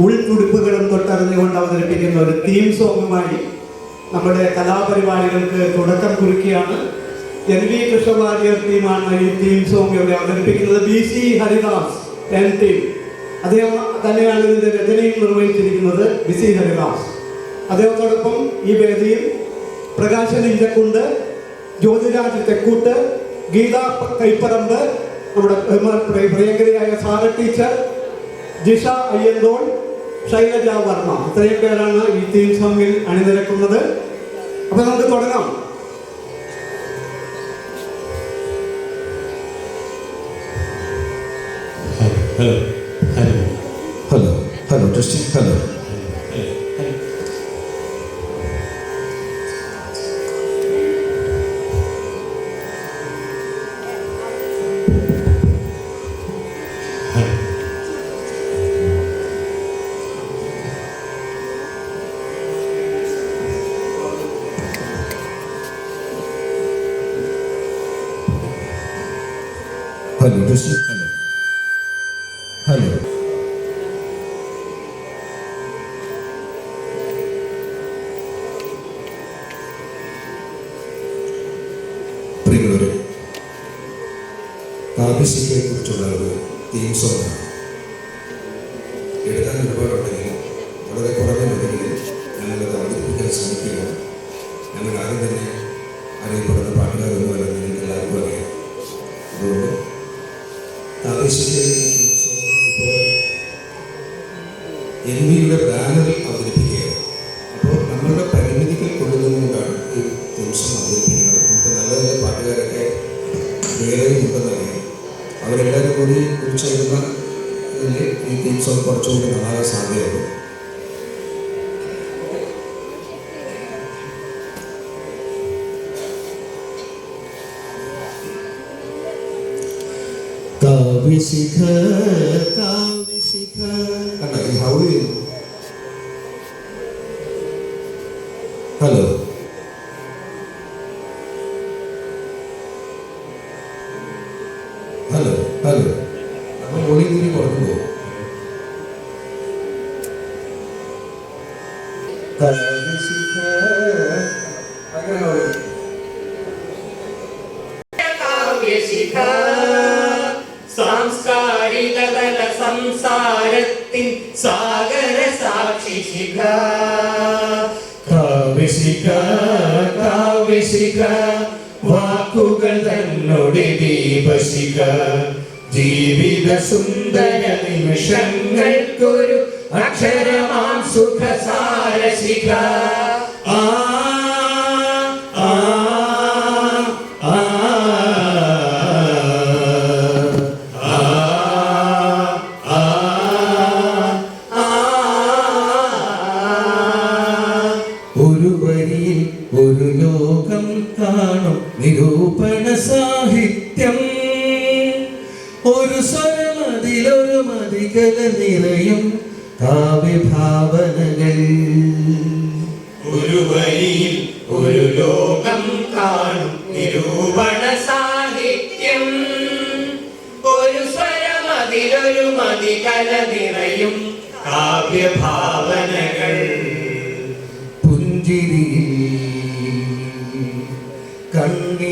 ഉൾത്തുടിപ്പുകളും തൊട്ടറിഞ്ഞുകൊണ്ട് അവതരിപ്പിക്കുന്ന ഒരു തീം സോങ്ങുമായി നമ്മുടെ കലാപരിപാടികൾക്ക് തുടക്കം കുറിക്കുകയാണ്. എൻ വി കൃഷ്ണവാര്യർ ടീമാണ് ഈ തീം സോങ് ഇവിടെ അവതരിപ്പിക്കുന്നത്. B C Haridas and team അദ്ദേഹം തന്നെയാണ് ഇതിന്റെ രചനയും നിർവഹിച്ചിരിക്കുന്നത്. B C Haridas. അദ്ദേഹത്തോടൊപ്പം ഈ വേദിയിൽ പ്രകാശൻ ഇഞ്ചക്കുണ്ട് ജ്യോതിരാജ് തെക്കൂട്ട് ഗീത കൈപ്പറമ്പ് നമ്മുടെ പ്രിയങ്കരിയായ സാര ടീച്ചർ ജിഷ അയ്യന്തോൾ ശൈലജ വർമ്മ ഇത്രയും പേരാണ് ഈ തീം സോങ്ങിൽ അണിനിരക്കുന്നത്. അപ്പൊ നമുക്ക് തുടങ്ങാം. Hello hello hello hello testing hello hello testing hello hello പ്രിയമുള്ളവരെ കാവ്യശിക്കയെ കുറിച്ചുള്ള ഒരു തീം സോങ്ങാണ് എഴുതാൻ ഒരുപാടുണ്ടെങ്കിലും വളരെ കുറഞ്ഞ മതികളിൽ ഞങ്ങളത് അവതരിപ്പിക്കാൻ ശ്രമിക്കുകയാണ്. ഞങ്ങൾ ആരും തന്നെ അറിയപ്പെടുന്ന പാട്ടുകാരൊന്നുമല്ല സോങ് എൻ വിയുടെ ബാനറിൽ അവതരിപ്പിക്കുകയാണ്. അപ്പോൾ നമ്മളുടെ പരിമിതികൾ കൊള്ളുന്നതുകൊണ്ടാണ് ഈ ദിവസം അവതരിപ്പിക്കുന്നത്. നമുക്ക് നല്ല നല്ല പാട്ടുകാരൊക്കെ വേറെ ഉണ്ടെന്നറിയാം അവരെല്ലാവരും കൂടി കുറിച്ചെഴുതുന്ന ഇതിൽ ഈ തീം സോങ് കുറച്ചുകൂടി നന്നാകാൻ സാധ്യതയുണ്ട്. കാവ്യശിഖ കാവ്യശിഖ കണ്ട ഈ ഹൗളി ചെയ്യുന്നു ഹലോ ഹലോ ഹലോ നമ്മൾ ഒളി കൂടി കുറഞ്ഞു പോകും കാവ്യശിഖ അങ്ങനെ സംസാരത്തിൻ സാഗര സാക്ഷി ശിഖ. കാവിശിക കാവ്യശിഖ വാക്കുകൾ തന്നോട് ദീപശിക ജീവിത സുന്ദര നിമിഷങ്ങൾക്കൊരു അക്ഷരമാം സുഖസാരശിഖ. ലോകം കാണും. നിരൂപണ സാഹിത്യം. ഒരു സ്വരമതിലൊരു മതികല നിറയും കാവ്യഭാവനകൾ.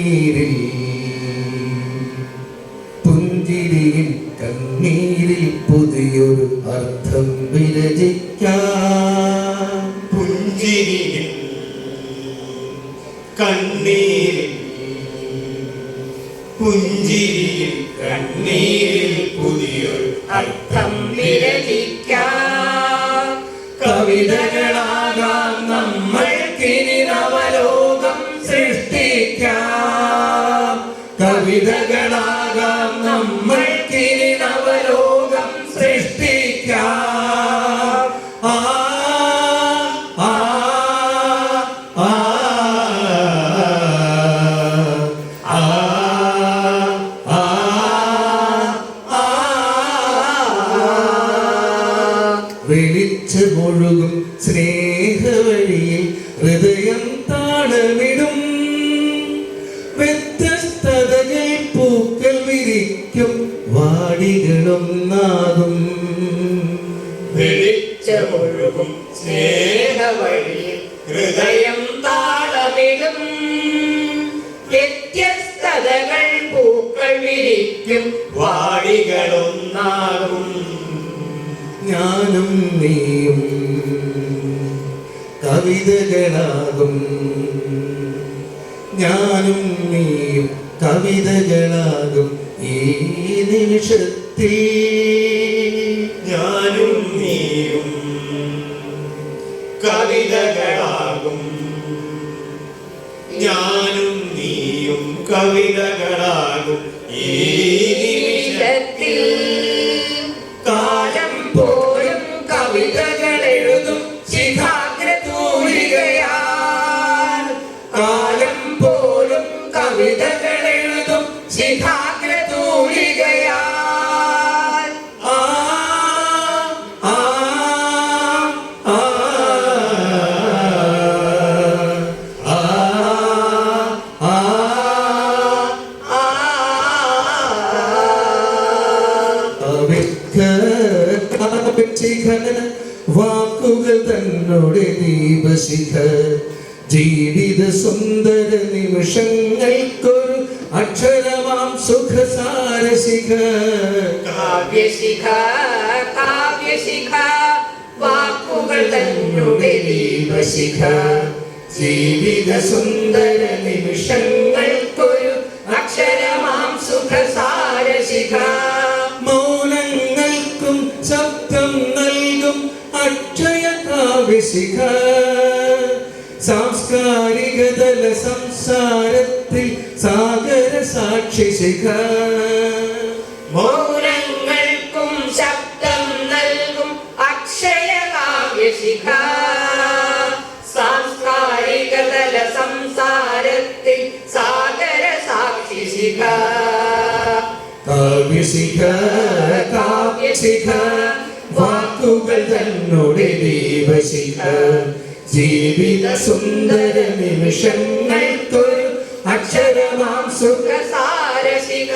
കണ്ണീരിൽ. പുഞ്ചിരിയിൽ കണ്ണീരിൽ പുതിയൊരു അർത്ഥം വിരചിക്കാം. പുഞ്ചിരിയിൽ കണ്ണീരിൽ. പുഞ്ചിരിയിൽ കണ്ണീരിൽ പുതിയൊരു അർത്ഥം കവിതകളാകാം നമ്മൾക്കിനി നവലോകം സൃഷ്ടിക്കാം. ആ ആ സ്നേഹവഴിയിൽ ഹൃദയം താളമിടും വിരിക്കും വാടികളൊന്നാകും വെളി വെളിച്ചമൊഴുകും സ്നേഹവഴിയിൽ ഹൃദയം താളമിടും. വ്യത്യസ്തതകൾ പൂക്കൾ വിരിക്കും വാടികളൊന്നാകും ഞാനും നീയും കവിതകളാകും. ഞാനും നീയും കവിതകളാകും. ഈ നിമിഷത്തിൽ ഞാനും നീയും കവിതകളാകും. ഞാനും നീയും കവിതകളാകും. ഈ നിമിഷത്തിൽ കാലം പോലും കവിതകൾ എഴുതും. ശിഖാഗ്രതൂലികയാൽ കാലം പോലും കവിതകൾ എഴുതും. ശിഖാഗ്രതൂലികയാൽ വാക്കുകൾ ജീവിത സുന്ദര നിമിഷങ്ങൾക്കൊരു അക്ഷരമാം സുഖസാരശിഖ കാവ്യശിഖ കാവ്യശിഖ വാക്കുകൾ തന്നെ ദീപശിഖ. ജീവിത സുന്ദര നിമിഷങ്ങൾക്കൊരു തല സംസാരത്തിൽ സാഗര സാക്ഷി ശിഖ. മൗനങ്ങൾക്കും ശബ്ദം നൽകും അക്ഷയ കാവ്യശിഖ സാംസ്കാരിക തല സംസാരത്തിൽ സാഗര സാക്ഷി ശിഖ. കാവ്യശിഖ കാവ്യശിഖ വാക്കുകൾ തന്നോട് ദീപശിഖ ജീവിത സുന്ദര നിമിഷങ്ങൾക്കൊരു അക്ഷരമാം സുഖസാരശിക